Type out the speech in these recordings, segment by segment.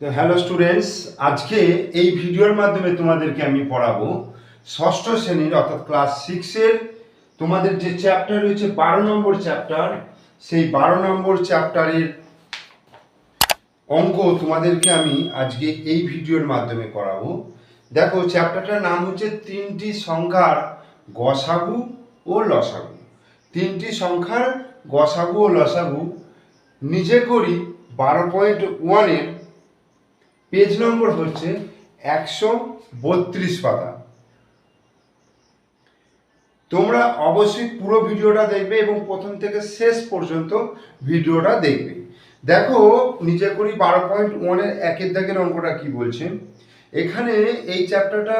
তো hello students, আজকে এই ভিডিওর মাধ্যমে তোমাদেরকে আমি পড়াবো ষষ্ঠ শ্রেণির, অর্থাৎ ক্লাস সিক্সের তোমাদের যে চ্যাপ্টার রয়েছে, বারো নম্বর চ্যাপ্টার সেই বারো নম্বর চ্যাপ্টারের অঙ্ক তোমাদেরকে আমি আজকে এই ভিডিওর মাধ্যমে করাবো। দেখো চ্যাপ্টারটার নাম হচ্ছে তিনটি সংখ্যার গসাগু ও লসাগু। তিনটি সংখ্যার গসাগু ও লসাগু নিজে করি বারো পয়েন্ট ওয়ানের পেজ নম্বর হচ্ছে একশো বত্রিশ পাতা। তোমরা অবশ্যই পুরো ভিডিওটা দেখবে এবং প্রথম থেকে শেষ পর্যন্ত ভিডিওটা দেখবে। দেখো নিজে করি বারো পয়েন্ট ওয়ানের একের দাগের অঙ্কটা কি বলছে? এখানে এই চ্যাপ্টারটা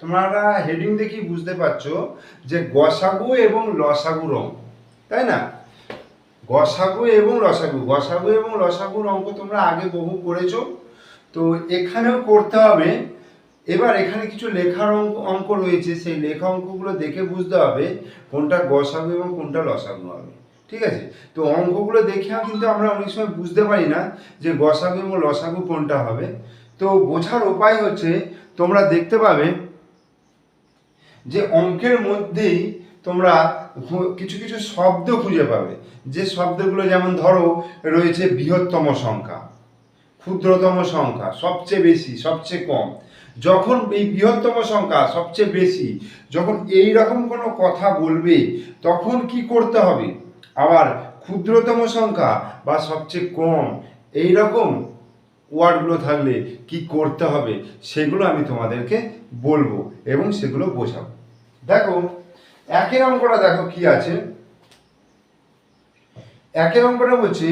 তোমরা হেডিং দেখেই বুঝতে পারছ যে গসাগু এবং লসাগুর অঙ্ক তাই না? গসাগু এবং লসাগু, গসাগু এবং লসাগুর অঙ্ক তোমরা আগে বহু করেছ তো এখানেও করতে হবে। এবার এখানে কিছু লেখার অঙ্ক অঙ্ক রয়েছে। সেই লেখা অঙ্কগুলো দেখে বুঝতে হবে কোনটা গসাগু এবং কোনটা লসাগু হবে। ঠিক আছে? তো অঙ্কগুলো দেখেও কিন্তু আমরা অনেক সময় বুঝতে পারি না যে গসাগু এবং লসাগু কোনটা হবে। তো বোঝার উপায় হচ্ছে তোমরা দেখতে পাবে যে অঙ্কের মধ্যেই তোমরা কিছু কিছু শব্দ খুঁজে পাবে। যে শব্দগুলো যেমন ধরো রয়েছে বৃহত্তম সংখ্যা। ক্ষুদ্রতম সংখ্যা সবচেয়ে বেশি, সবচেয়ে কম। যখন এই বৃহত্তম সংখ্যা সবচেয়ে বেশি, যখন এই রকম কোনো কথা বলবে, তখন কি করতে হবে? আবার ক্ষুদ্রতম সংখ্যা বা সবচেয়ে কম, এই রকম ওয়ার্ডগুলো থাকলে কি করতে হবে? সেগুলো আমি তোমাদেরকে বলব এবং সেগুলো বোঝাবো। দেখো, একের অঙ্কটা দেখো কি আছে। একের অঙ্কটা বলছে,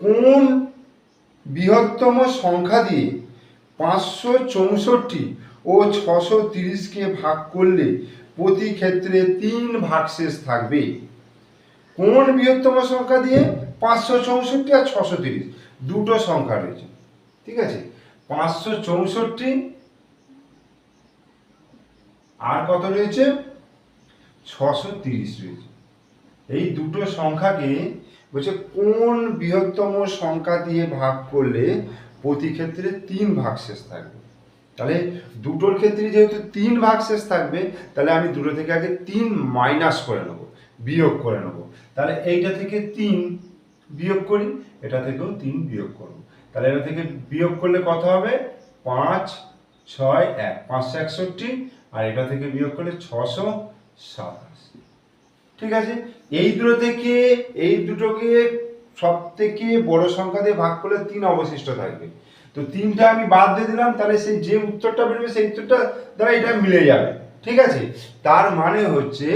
কোন বৃহত্তম সংখ্যা দিয়ে পাঁচশো চৌষট্টি ও ছশো তিরিশকে ভাগ করলে প্রতি ক্ষেত্রে তিন ভাগশেষ থাকবে। কোন বৃহত্তম সংখ্যা দিয়ে? পাঁচশো চৌষট্টি আর ছশো তিরিশ। দুটো সংখ্যা রয়েছে। ঠিক আছে? পাঁচশো চৌষট্টি আর কত রয়েছে? ছশো তিরিশ রয়েছে। এই দুটো সংখ্যাকে বলছে, কোন বৃহত্তম সংখ্যা দিয়ে ভাগ করলে প্রতি ক্ষেত্রে তিন ভাগশেষ থাকবে? তাহলে দুটোর ক্ষেত্রে যেহেতু তিন ভাগশেষ থাকবে, তাহলে আমি দুটো থেকে আগে তিন মাইনাস করে নেব, বিয়োগ করে নেব। তাহলে এইটা থেকে তিন বিয়োগ করি, এটা থেকেও তিন বিয়োগ করব। তাহলে এটা থেকে বিয়োগ করলে কত হবে? পাঁচ, ছয়, এক, পাঁচশো একষট্টি, আর এটা থেকে বিয়োগ করলে ছশো সাতাশ। ঠিক আছে? এই দুটো থেকে, এই দুটোকে সব থেকে বড় সংখ্যা দিয়ে ভাগ করলে তিন অবশিষ্ট থাকবে। তো তিনটা আমি বাদ দিয়ে দিলাম, তাহলে সেই যে উত্তরটা বেরোবে, সেই উত্তরটা দ্বারা এটা মিলে যাবে। ঠিক আছে? তার মানে হচ্ছে,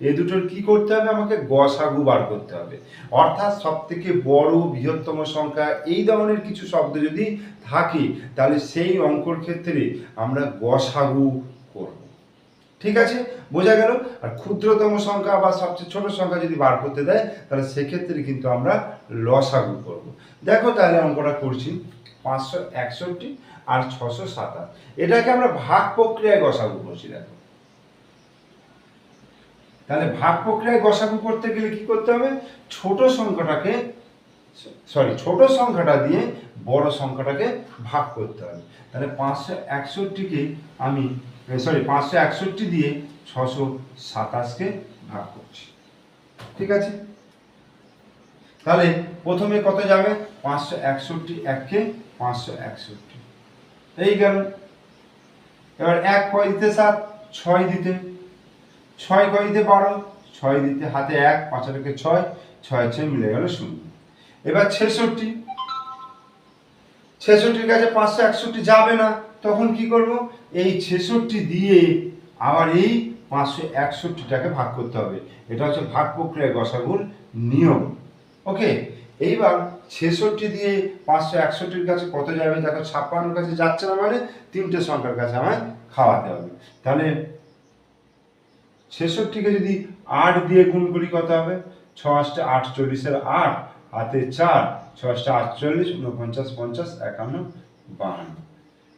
এ দুটোর কি করতে হবে? আমাকে গসাগু বার করতে হবে। অর্থাৎ সব থেকে বড় বৃহত্তম সংখ্যা, এই ধরনের কিছু শব্দ যদি থাকে, তাহলে সেই অঙ্কর ক্ষেত্রে আমরা গসাগু করব। ঠিক আছে? বোঝা গেল? আর ক্ষুদ্রতম সংখ্যা বা সবচেয়ে ছোট সংখ্যা যদি বার করতে দেয়, তাহলে সেক্ষেত্রে কিন্তু আমরা লসাগু করব। দেখো তাহলে অঙ্কটা করছি? পাঁচশো একষট্টি আর ছশো সাতাশ। এটাকে আমরা ভাগ প্রক্রিয়ায় গসাগু করছি দেখো। তাহলে ভাগ প্রক্রিয়ায় গসাগু করতে গেলে কি করতে হবে? ছোট সংখ্যাটাকে সরি ছোট সংখ্যাটা দিয়ে বড় সংখ্যাটাকে ভাগ করতে হবে। তাহলে পাঁচশো একষট্টিকে আমি সরি পাঁচশো একষট্টি দিয়ে ছশো সাতাশকে ভাগ করছি। ঠিক আছে? তাহলে প্রথমে কত যাবে? পাঁচশো একষট্টি এককে পাঁচশো একষট্টি। এই গেল। এবার এক কয় দিতে সাত? ছয় দিতে। ছয় কয় দিতে বারো? ছয় দিতে হাতে এক পাঁচের একে ছয় ছয় ছয় মিলে গেল শূন্য। এবার ছেষট্টি। ছেষট্টির কাছে পাঁচশো একষট্টি যাবে না। তখন কি করব? এই ছেষট্টি দিয়ে আবার এই পাঁচশো একষট্টিটাকে ভাগ করতে হবে। এটা হচ্ছে ভাগ প্রক্রিয়া গসাগুর নিয়ম। ওকে? এইবার ছেষট্টি দিয়ে পাঁচশো একষট্টির কাছে কত যাবে? দেখো, ছাপ্পান্নর কাছে যাচ্ছে না মানে তিনটে সংখ্যার কাছে আমায় খাওয়াতে হবে। তাহলে ছেষট্টিকে যদি আট দিয়ে গুণ করি কত হবে? ছ আটটা আটচল্লিশের আট, হাতে চার ছ আটচল্লিশ উনপঞ্চাশ পঞ্চাশ, একান্ন, বাহান্ন।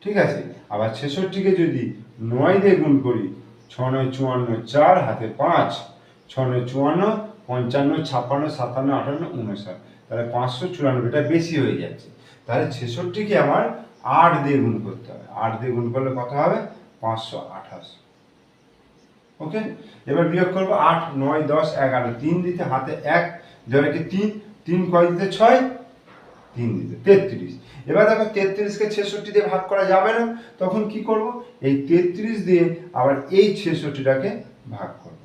ঠিক আছে? আবার ছেষট্টিকে যদি নয় দিয়ে গুণ করি ছ নয় চুয়ান্ন চার, হাতে পাঁচ। ছ নয় চুয়ান্ন, পঞ্চান্ন, ছাপ্পান্ন, সাতান্ন, আটান্ন, উনষাট। তাহলে পাঁচশো চুরানব্বইটা বেশি হয়ে যাচ্ছে। তাহলে ছেষট্টিকে আমার আট দিয়ে গুণ করতে হবে। আট দিয়ে গুণ করলে কত হবে? পাঁচশো আঠাশ। ওকে? এবার বিয়োগ করব আট, নয়, দশ, এগারো, তিন দিতে হাতে এক জনকে তিন। তিন কয় দিতে ছয়? তিন দিতে তেত্রিশ। এবার দেখো তেত্রিশকে ছেষট্টি দিয়ে ভাগ করা যাবে না, তখন কি করব? এই তেত্রিশ দিয়ে আবার এই ছেষট্টিটাকে ভাগ করব।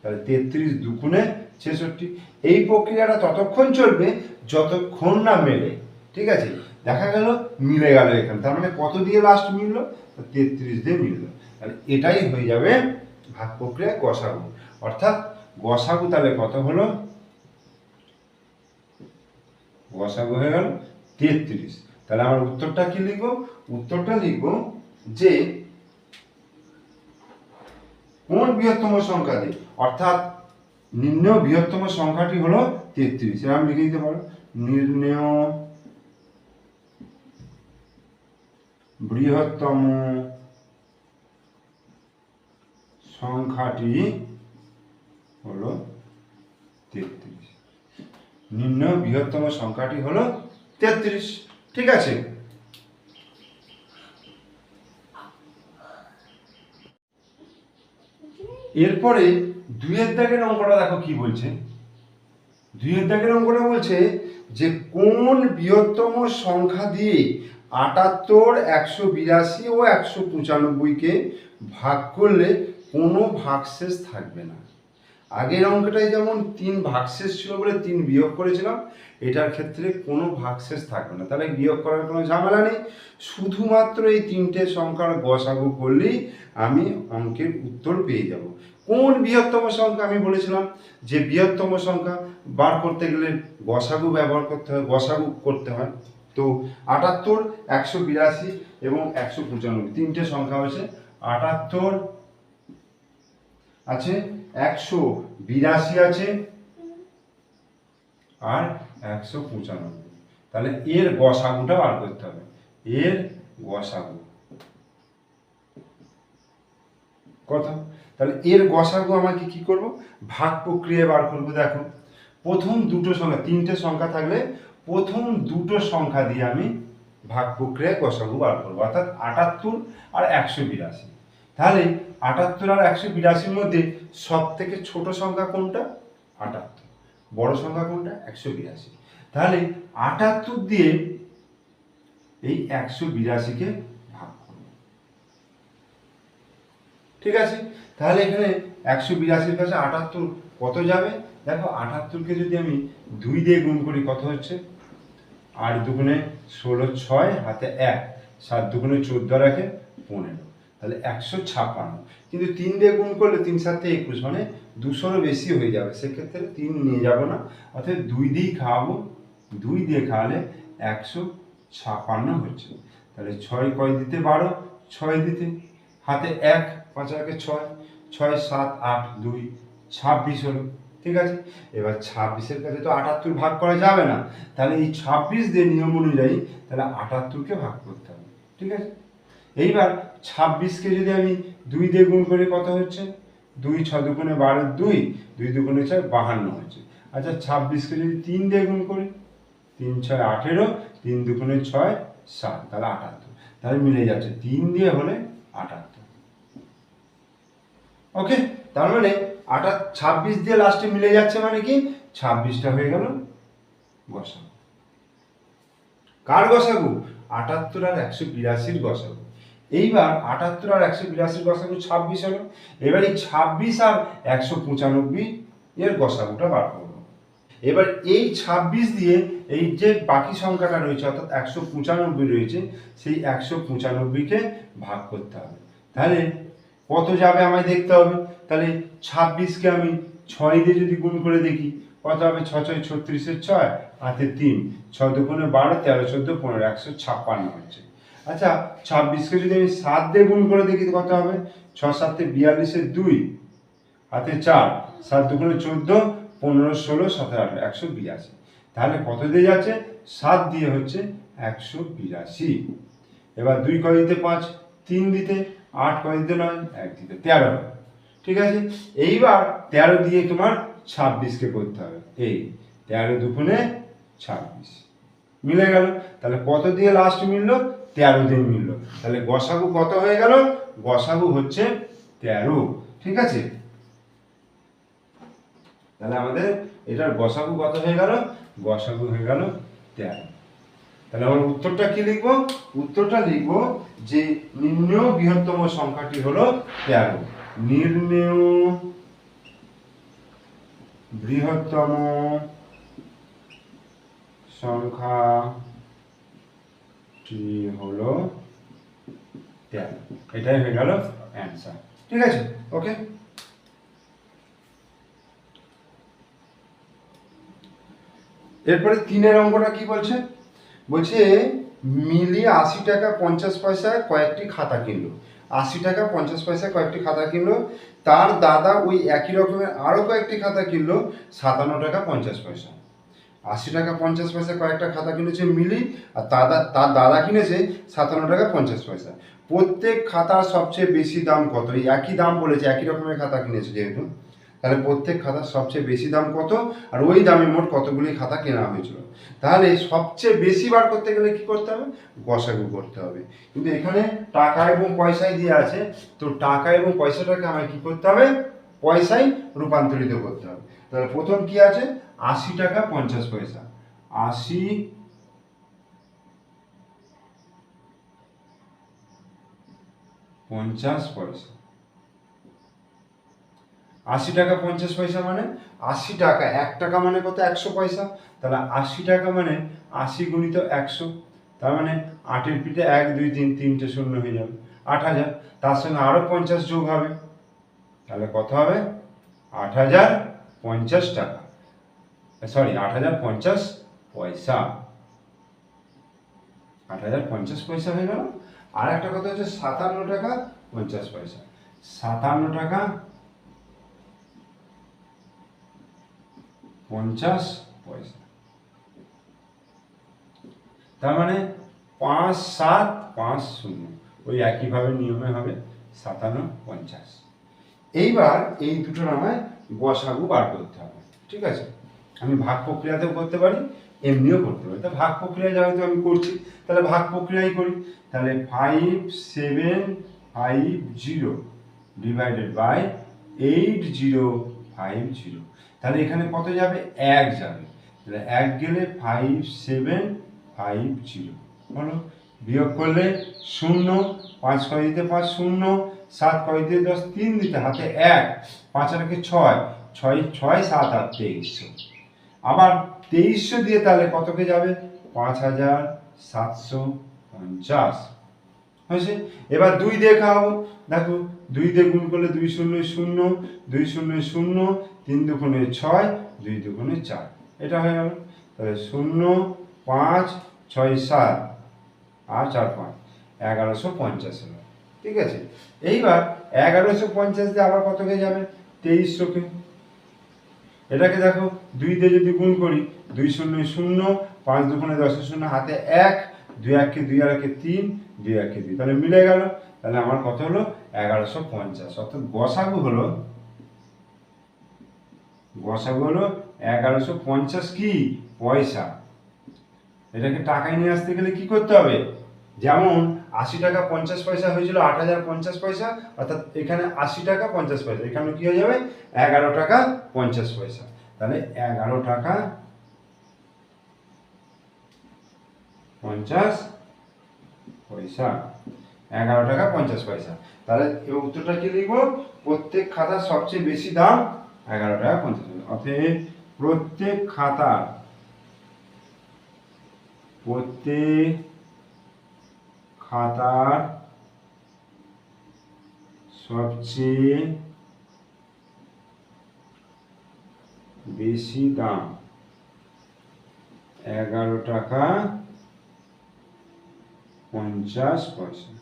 তাহলে তেত্রিশ দুগুণে ছেষট্টি। এই প্রক্রিয়াটা ততক্ষণ চলবে যতক্ষণ না মেলে। ঠিক আছে? দেখা গেল, মিলে গেল এখানে। তার মানে কত দিয়ে লাস্ট মিললো? তেত্রিশ দিয়ে মিললো। তাহলে এটাই হয়ে যাবে ভাগ প্রক্রিয়া গসাগু। অর্থাৎ গসাগু তাহলে কত হলো? গসাগু হয়ে গেল তেত্রিশ। তাহলে আমার উত্তরটা কি লিখব? উত্তরটা লিখব যে কোন বৃহত্তম সংখ্যা দিয়ে অর্থাৎ নিম্ন বৃহত্তম সংখ্যাটি হলো তেত্রিশ। এরকম লিখে দিতে পারো। নির্ণয় বৃহত্তম সংখ্যাটি হলো তেত্রিশ। নিম্ন বৃহত্তম সংখ্যাটি হলো তেত্রিশ। ঠিক আছে? এরপরে দুইয়ের দাগের অঙ্কটা দেখো কি বলছে। দুইয়ের দাগের অঙ্কটা বলছে যে কোন বৃহত্তম সংখ্যা দিয়ে আটাত্তর, একশো বিরাশি ও একশো পঁচানব্বইকে ভাগ করলে কোনো ভাগশেষ থাকবে না। আগের অঙ্কটায় যেমন তিন ভাগশেষ ছিল বলে তিন বিয়োগ করেছিলাম, এটার ক্ষেত্রে কোনো ভাগশেষ থাকবে না। তাহলে বিয়োগ করার কোনো ঝামেলা নেই। শুধুমাত্র এই তিনটে সংখ্যার গসাগু করলেই আমি অঙ্কের উত্তর পেয়ে যাব। কোন বৃহত্তম সংখ্যা আমি বলেছিলাম? যে বৃহত্তম সংখ্যা বার করতে গেলে গসাগু ব্যবহার করতে হয়, গসাগু করতে হয়। তো আটাত্তর, একশো বিরাশি এবং একশো পঁচানব্বই, তিনটে সংখ্যা হয়েছে। আটাত্তর আছে একশো বিরাশি আছে আর একশো পঁচানব্বই। তাহলে এর গসাগুটা বার করতে হবে। এর গসাগু। কথা? তাহলে এর গসাগু আমাকে কি করব? ভাগ প্রক্রিয়ায় বার করব, দেখো। প্রথম দুটো সংখ্যা, তিনটে সংখ্যা থাকলে প্রথম দুটো সংখ্যা দিয়ে আমি ভাগ প্রক্রিয়ায় গসাগু বার করব, অর্থাৎ আটাত্তর আর একশো বিরাশি। তাহলে আটাত্তর আর একশো বিরাশির মধ্যে সব থেকে ছোট সংখ্যা কোনটা? আটাত্তর। বড় সংখ্যা কোনটা? একশো বিরাশি। তাহলে আটাত্তর দিয়ে এই একশো বিরাশিকে ভাগ করব ঠিক আছে? তাহলে এখানে একশো বিরাশির কাছে আটাত্তর কত যাবে? দেখো, আটাত্তরকে যদি আমি দুই দিয়ে গুণ করি, কত হচ্ছে? আট দুগুণে ষোলো ছয়, হাতে এক। সাত দুগুণে চোদ্দ রাখে পনেরো। তাহলে একশো ছাপ্পান্ন। কিন্তু তিন দিয়ে গুণ করলে তিন সাতে একুশ মানে দুশোরও বেশি হয়ে যাবে। সেক্ষেত্রে তিন নিয়ে যাব না। অর্থাৎ দুই দিয়েই খাওয়াবো। দুই দিয়ে খাওয়ালে একশো ছাপ্পান্ন হচ্ছে তাহলে ছয় কয় দিতে বারো? ছয় দিতে। হাতে এক, পাঁচ একে ছয়। ছয়, সাত, আট, দুই, ছাব্বিশ হলো। ঠিক আছে? এবার ছাব্বিশের কাছে তো আটাত্তর ভাগ করা যাবে না। তাহলে এই ছাব্বিশ দিয়ে নিয়ম অনুযায়ী তাহলে আটাত্তরকে ভাগ করতে হবে। ঠিক আছে? এইবার ছাব্বিশকে যদি আমি দুই দিয়ে গুণ করি কত হচ্ছে? দুই ছ দুগুণে বারো, দুই দুই দুগুণে ছয় বাহান্ন হচ্ছে। আচ্ছা ছাব্বিশকে যদি তিন দিয়ে গুণ করি? তিন, ছয়, আঠেরো, তিন দুগুণে ছয়, সাত, তাহলে আটাত্তর। তাহলে মিলে যাচ্ছে তিন দিয়ে হলে আটাত্তর। ওকে, তার মানে আটা, ছাব্বিশ দিয়ে লাস্টে মিলে যাচ্ছে মানে কি? ছাব্বিশটা হয়ে গেল গসাগু কার গসাগু আটাত্তর আর একশো বিরাশির গসাগু এইবার আটাত্তর আর একশো বিরাশির গসাগু ছাব্বিশ হলো। এবার এই ছাব্বিশ আর একশো পঁচানব্বই এর গসাগুটা বার করব। এবার এই ছাব্বিশ দিয়ে এই যে বাকি সংখ্যাটা রয়েছে, অর্থাৎ একশো পঁচানব্বই রয়েছে, সেই একশো পঁচানব্বইকে ভাগ করতে হবে। তাহলে কত যাবে আমায় দেখতে হবে? তাহলে ছাব্বিশকে আমি ছয় দিয়ে যদি গুণ করে দেখি, কত হবে? ছ ছয়, ছত্রিশের ছয় হাতে তিন ছ দুগুণে বারো, তেরো, চোদ্দ, পনেরো, একশো ছাপ্পান্ন হচ্ছে আচ্ছা ছাব্বিশকে যদি আমি সাত দিয়ে গুণ করে দেখি কত হবে? ছ সাতে বিয়াল্লিশের দুই, হাতে চার, সাত দুগুণে চোদ্দ, পনেরো ষোলো, সতেরো আঠারো, একশো বিরাশি। তাহলে কত দিয়ে যাচ্ছে? সাত দিয়ে হচ্ছে একশো বিরাশি। এবার দুই কয় দিতে পাঁচ, তিন দিতে আট কয় দিতে নয়, এক দিতে তেরো। ঠিক আছে? এইবার তেরো দিয়ে তোমার ছাব্বিশকে করতে হবে। এই তেরো দুগুণে ছাব্বিশ। মিলে গেল? তাহলে কত দিয়ে লাস্ট মিললো? তেরো দিয়ে মিললো। তাহলে গসাগু কত হয়ে গেল? গসাগু হচ্ছে তেরো। ঠিক আছে? তাহলে আমাদের এটার গসাগু কত হয়ে গেল? গসাগু হয়ে গেল তেরো। তাহলে আমরা উত্তরটা কি লিখব? উত্তরটা লিখব যে নির্ণয় বৃহত্তম সংখ্যাটি হলো তেরো। নির্ণয় বৃহত্তম সংখ্যাটি হলো তেরো এটাই হয়ে গেল অ্যান্সার ঠিক আছে? ওকে এরপরে তিনের অঙ্কটা কি বলছে? বলছে মিলি আশি টাকা পঞ্চাশ পয়সায় কয়েকটি খাতা কিনলো। আশি টাকা পঞ্চাশ পয়সায় কয়েকটি খাতা কিনলো। তার দাদা ওই একই রকমের আরও কয়েকটি খাতা কিনলো, সাতান্ন টাকা পঞ্চাশ পয়সা। আশি টাকা পঞ্চাশ পয়সা কয়েকটা খাতা কিনেছে মিলি, আর দাদা, তার দাদা কিনেছে সাতান্ন টাকা পঞ্চাশ পয়সা। প্রত্যেক খাতার সবচেয়ে বেশি দাম কত? এই একই দাম বলেছে, একই রকমের খাতা কিনেছে যেহেতু। তাহলে প্রত্যেক খাতার সবচেয়ে বেশি দাম কত? আর ওই দামে মোট কতগুলি খাতা কেনা হয়েছিল? তাহলে সবচেয়ে বেশি বার করতে গেলে কি করতে হবে? গসাগু করতে হবে। কিন্তু এখানে টাকা এবং পয়সায় দিয়ে আছে। তো টাকা এবং পয়সাটাকে আমায় কি করতে হবে? পয়সায় রূপান্তরিত করতে হবে। তাহলে প্রথম কি আছে? আশি টাকা পঞ্চাশ পয়সা। আশি পঞ্চাশ পয়সা। আশি টাকা পঞ্চাশ পয়সা মানে? আশি টাকা। এক টাকা মানে কত? একশো পয়সা। তাহলে আশি টাকা মানে আশি গুণিত একশো। তার মানে আটের পিঠে এক, দুই, তিন, তিনটে শূন্য হয়ে যাবে। আট হাজার। তার সঙ্গে আরও পঞ্চাশ যোগ হবে। তাহলে কত হবে? আট হাজার পঞ্চাশ টাকা। সরি আট হাজার পঞ্চাশ পয়সা। আট হাজার পঞ্চাশ পয়সা হয়ে গেল। আর একটা কথা হচ্ছে সাতান্ন টাকা পঞ্চাশ পয়সা। সাতান্ন টাকা পঞ্চাশ পয়সা। তার মানে পাঁচ সাত পাঁচ শূন্য। ওই একইভাবে নিয়মে হবে সাতান্ন পঞ্চাশ। এইবার এই দুটোর আমায় গসাগু বার করতে হবে, ঠিক আছে? আমি ভাগ প্রক্রিয়াতেও করতে পারি, এমনিও করতে পারি। তা ভাগ প্রক্রিয়া যেহেতু আমি করছি, তাহলে ভাগ প্রক্রিয়াই করি। তাহলে five seven five zero divided by eight zero five zero তাহলে এখানে কত যাবে? এক যাবে। তাহলে এক গেলে ফাইভ সেভেন ফাইভ জিরো বলো? বিয়োগ করলে শূন্য, পাঁচ কয় দিতে পাঁচ শূন্য সাত কয় দিতে দশ তিন দিতে হাতে এক, পাঁচ আর একে ছয় ছয় ছয় সাত আট তেইশশো। আবার তেইশশো দিয়ে তাহলে কতকে যাবে? পাঁচ হাজার সাতশো পঞ্চাশ। হয়েছে? এবার দুই দিয়ে খাও দেখো, দুই দিয়ে গুণ করলে দুই শূন্য শূন্য, দুই শূন্য শূন্য, তিন দুগুণে ছয়, দুই দুগুণে চার। এটা হয়ে গেল। তাহলে শূন্য, পাঁচ, ছয়, সাত আর চার, পাঁচ, এগারোশো পঞ্চাশ হলো। ঠিক আছে? এইবার এগারোশো পঞ্চাশ দিয়ে আবার কত হয়ে যাবে? তেইশশোকে এটাকে দেখো, দুই দিয়ে যদি গুণ করি, দুই শূন্য শূন্য, পাঁচ দুগুণে দশ শূন্য, হাতে এক, দুই একে দুই আর একে তিন, দুই একে দুই। তাহলে মিলে গেল। তাহলে আমার কত হলো? এগারোশো পঞ্চাশ। অর্থাৎ গসাগু হলো গসাগু হলো এগারোশো পঞ্চাশ কি? পয়সা। এটাকে টাকায় নিয়ে আসতে গেলে কি করতে হবে? যেমন আশি টাকা পঞ্চাশ পয়সা হয়েছিল, আট হাজার পঞ্চাশ পয়সা, অর্থাৎ এখানে আশি টাকা পঞ্চাশ পয়সা, এখানে কি হয়ে যাবে? এগারো টাকা পঞ্চাশ পয়সা। তাহলে এগারো টাকা পঞ্চাশ পয়সা, এগারো টাকা পঞ্চাশ পয়সা। তাহলে এবার উত্তরটা কি লিখব? প্রত্যেক খাতার সবচেয়ে বেশি দাম এগারো টাকা পঞ্চাশ পয়সা। অতএব প্রত্যেক খাতার, প্রত্যেক খাতার সবচেয়ে বেশি দাম। এগারো টাকা পঞ্চাশ পয়সা।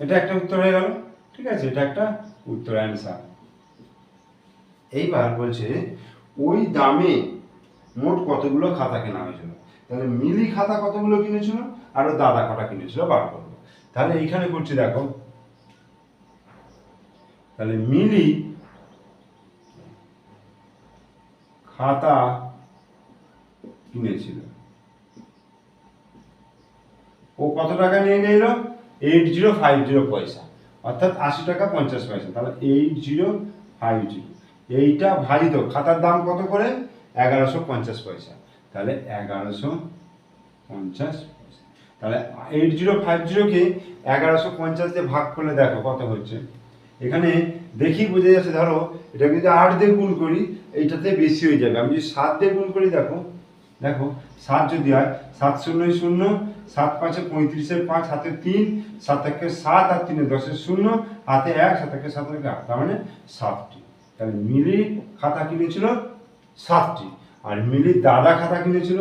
এটা একটা উত্তর হয়ে গেল। ঠিক আছে, এটা একটা উত্তর অ্যান্সার এইবার বলছে, ওই দামে মোট কতগুলো খাতা কেনা হয়েছিল? তাহলে মিলি খাতা কতগুলো কিনেছিল? আর দাদা কটা কিনেছিল, বার করব তাহলে এইখানে করছি দেখো। তাহলে মিলি খাতা কিনেছিল। ও কত টাকা নিয়ে গেল এইট জিরো ফাইভ জিরো পয়সা। অর্থাৎ আশি টাকা পঞ্চাশ পয়সা। তাহলে এইট জিরো ফাইভ জিরো এইটা ভাজিত খাতার দাম কত করে? এগারোশো পঞ্চাশ পয়সা। তাহলে এগারোশো পঞ্চাশ তাহলে এইট জিরো ফাইভ জিরোকে এগারোশো পঞ্চাশ দিয়ে ভাগ করলে দেখো কত হচ্ছে। এখানে দেখি বোঝা যাচ্ছে, ধরো, এটা যদি আট দিয়ে গুণ করি, এইটাতে বেশি হয়ে যাবে। আমি যদি সাত দিয়ে গুণ করি, দেখো দেখো, সাত যদি হয়, সাত শূন্য শূন্য, সাত পাঁচে পঁয়ত্রিশের পাঁচ, হাতে তিন, সাত একে সাত, আর তিনে দশের শূন্য, হাতে এক, সাত একে সাত একে আট, তার মানে সাতটি। তাহলে মিলি খাতা কিনেছিল সাতটি। আর মিলি দাদা খাতা কিনেছিল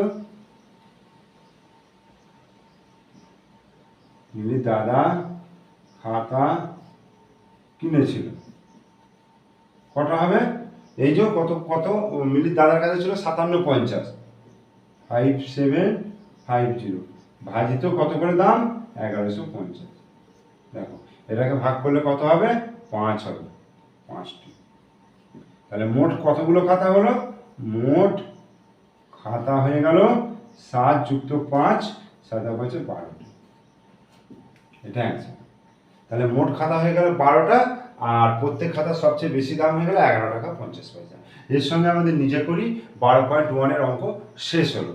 মিলি দাদা, খাতা কিনেছিল কটা হবে? এই যে কত কত মিলির দাদার কাছে ছিল সাতান্ন পঞ্চাশ। ফাইভ সেভেন ফাইভ জিরো ভাজিত কত করে দাম? এগারোশো পঞ্চাশ। দেখো, এটাকে ভাগ করলে কত হবে? পাঁচ হবে। পাঁচটি। তাহলে মোট কতগুলো খাতা হলো? মোট খাতা হয়ে গেল সাত যুক্ত পাঁচ সাদা পাঁচে বারোটি এটা অ্যান্সার তাহলে মোট খাতা হয়ে গেল বারোটা, আর প্রত্যেক খাতার সবচেয়ে বেশি দাম হয়ে গেল এগারো টাকা পঞ্চাশ পয়সা। এর সঙ্গে আমাদের নিজে করি, বারো পয়েন্ট ওয়ানের অঙ্ক শেষ হলো।